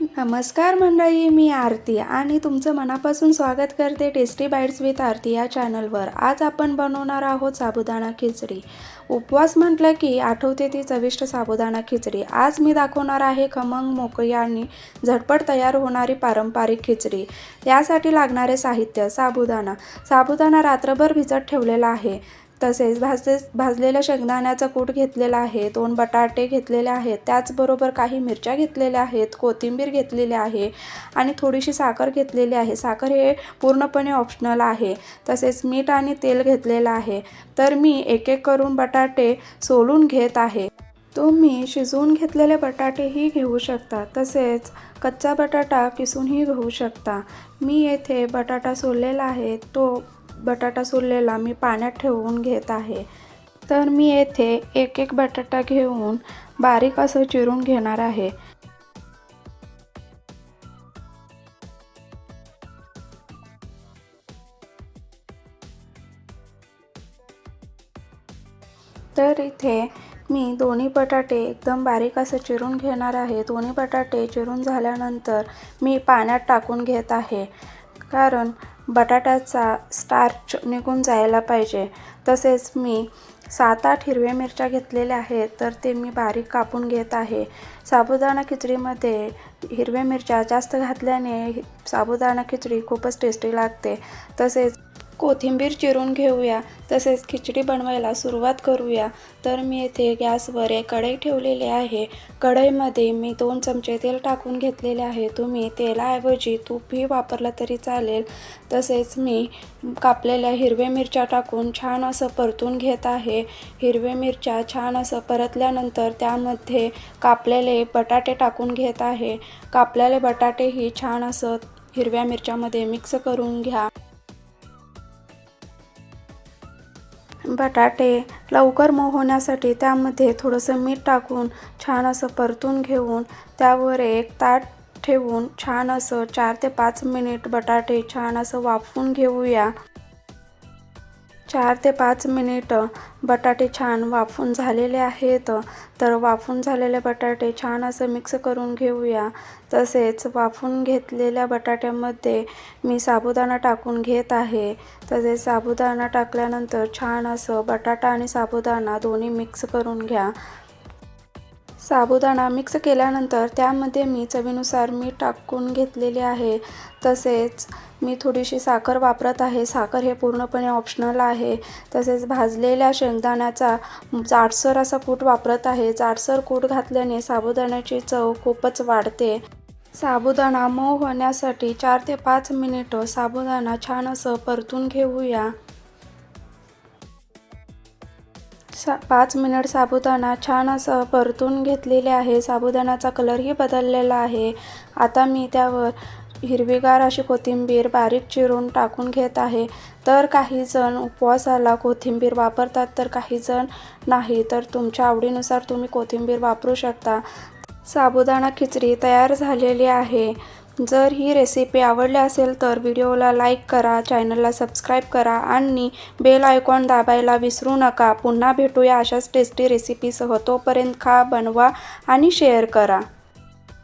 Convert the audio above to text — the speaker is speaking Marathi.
नमस्कार मंडळी मी आरती आणि तुमचं मनापासून स्वागत करते टेस्टी बाईट्स विथ आरती या चॅनलवर आज आपण बनवणार आहोत साबुदाणा खिचडी. उपवास म्हटलं की आठवते ती चविष्ट साबुदाणा खिचडी. आज मी दाखवणार आहे खमंग मोकळी आणि झटपट तयार होणारी पारंपरिक खिचडी. यासाठी लागणारे साहित्य साबुदाणा. साबुदाणा रात्रभर भिजत ठेवलेला आहे. तसेच भाजले भाजलेल्या शेंगदाण्याचा कूट घेतलेला आहे दोन बटाटे घेतलेले आहेत त्याचबरोबर काही मिरच्या घेतलेल्या आहेत कोथिंबीर घेतलेली आहे आणि थोडीशी साखर घेतलेली आहे. साखर हे पूर्णपणे ऑप्शनल आहे. तसेच मीठ आणि तेल घेतलेलं आहे. तर मी एक एक करून बटाटे सोलून घेत आहे. तुम्ही शिजवून घेतलेले बटाटेही घेऊ शकता. तसेच कच्चा बटाटा किसूनही घेऊ शकता. मी येथे बटाटा सोललेला आहे. तो बटाटा सोललेला मी पाण्यात ठेवून घेत आहे. तर मी येथे एक एक बटाटा घेऊन बारीक असं चिरून घेणार आहे. तर इथे मी दोन्ही बटाटे एकदम बारीक असं चिरून घेणार आहे. दोन्ही बटाटे चिरून झाल्यानंतर मी पाण्यात टाकून घेत आहे. कारण बटाट्याचा स्टार्च निघून जायला पाहिजे. तसेच मी सात आठ हिरव्या मिरच्या घेतलेल्या आहेत तर ते मी बारीक कापून घेत आहे. साबुदाणा खिचडीमध्ये हिरव्या मिरच्या जास्त घातल्याने साबुदाणा खिचडी खूपच टेस्टी लागते. तसेच कोथिंबीर चिरून घेऊया तसेच खिचडी बनवायला सुरुवात करूया. तर मी येथे गॅसवर एक कढई ठेवलेली आहे. कढईमध्ये मी दोन चमचे तेल टाकून घेतलेले आहे. तुम्ही तेलाऐवजी तूपही वापरलं तरी चालेल. तसेच मी कापलेल्या हिरव्या मिरच्या टाकून छान असं परतून घेत आहे. हिरव्या मिरच्या छान असं परतल्यानंतर त्यामध्ये कापलेले बटाटे टाकून घेत आहे. कापलेले बटाटेही छान असं हिरव्या मिरच्यामध्ये मिक्स करून घ्या. बटाटे लवकर मऊ होण्यासाठी त्यामध्ये थोडंसं मीठ टाकून छान असं परतून घेऊन त्यावर एक ताट ठेवून छान असं चार ते पाच मिनिट बटाटे छान असं वाफवून घेऊया. चार ते पाच मिनिट बटाटे छान वाफून झालेले आहेत. तर वाफून झालेले बटाटे छान असं मिक्स करून घेऊया. तसेच वाफून घेतलेल्या बटाट्यामध्ये मी साबुदाणा टाकून घेत आहे. तसेच साबुदाणा टाकल्यानंतर छान असं बटाटा आणि साबुदाणा दोन्ही मिक्स करून घ्या. साबुदाणा मिक्स केल्यानंतर त्यामध्ये मी चवीनुसार मीठ टाकून घेतलेले आहे. तसेच मी थोडीशी साखर वापरत आहे. साखर हे पूर्णपणे ऑप्शनल आहे. तसेच भाजलेल्या शेंगदाण्याचा जाडसर असा कूट वापरत आहे. जाडसर कूट घातल्याने साबुदाण्याची चव खूपच वाढते. साबुदाणा मऊ होण्यासाठी चार ते पाच मिनिटं साबुदाणा छान असं परतून घेऊया. सा पाच मिनिट साबुदाणा छान असं परतून घेतलेले आहे. साबुदाण्याचा कलरही बदललेला आहे. आता मी त्यावर हिरवीगार अशी कोथिंबीर बारीक चिरून टाकून घेत आहे. तर काही जण उपवासाला कोथिंबीर वापरतात तर काही जण नाही. तर तुमच्या आवडीनुसार तुम्ही कोथिंबीर वापरू शकता. साबुदाणा खिचडी तयार झालेली आहे. जर ही रेसिपी आवडली असेल तर व्हिडिओला लाईक करा चॅनलला सबस्क्राईब करा आणि बेल आयकॉन दाबायला विसरू नका. पुन्हा भेटूया अशाच टेस्टी रेसिपीसह तोपर्यंत खा बनवा आणि शेअर करा.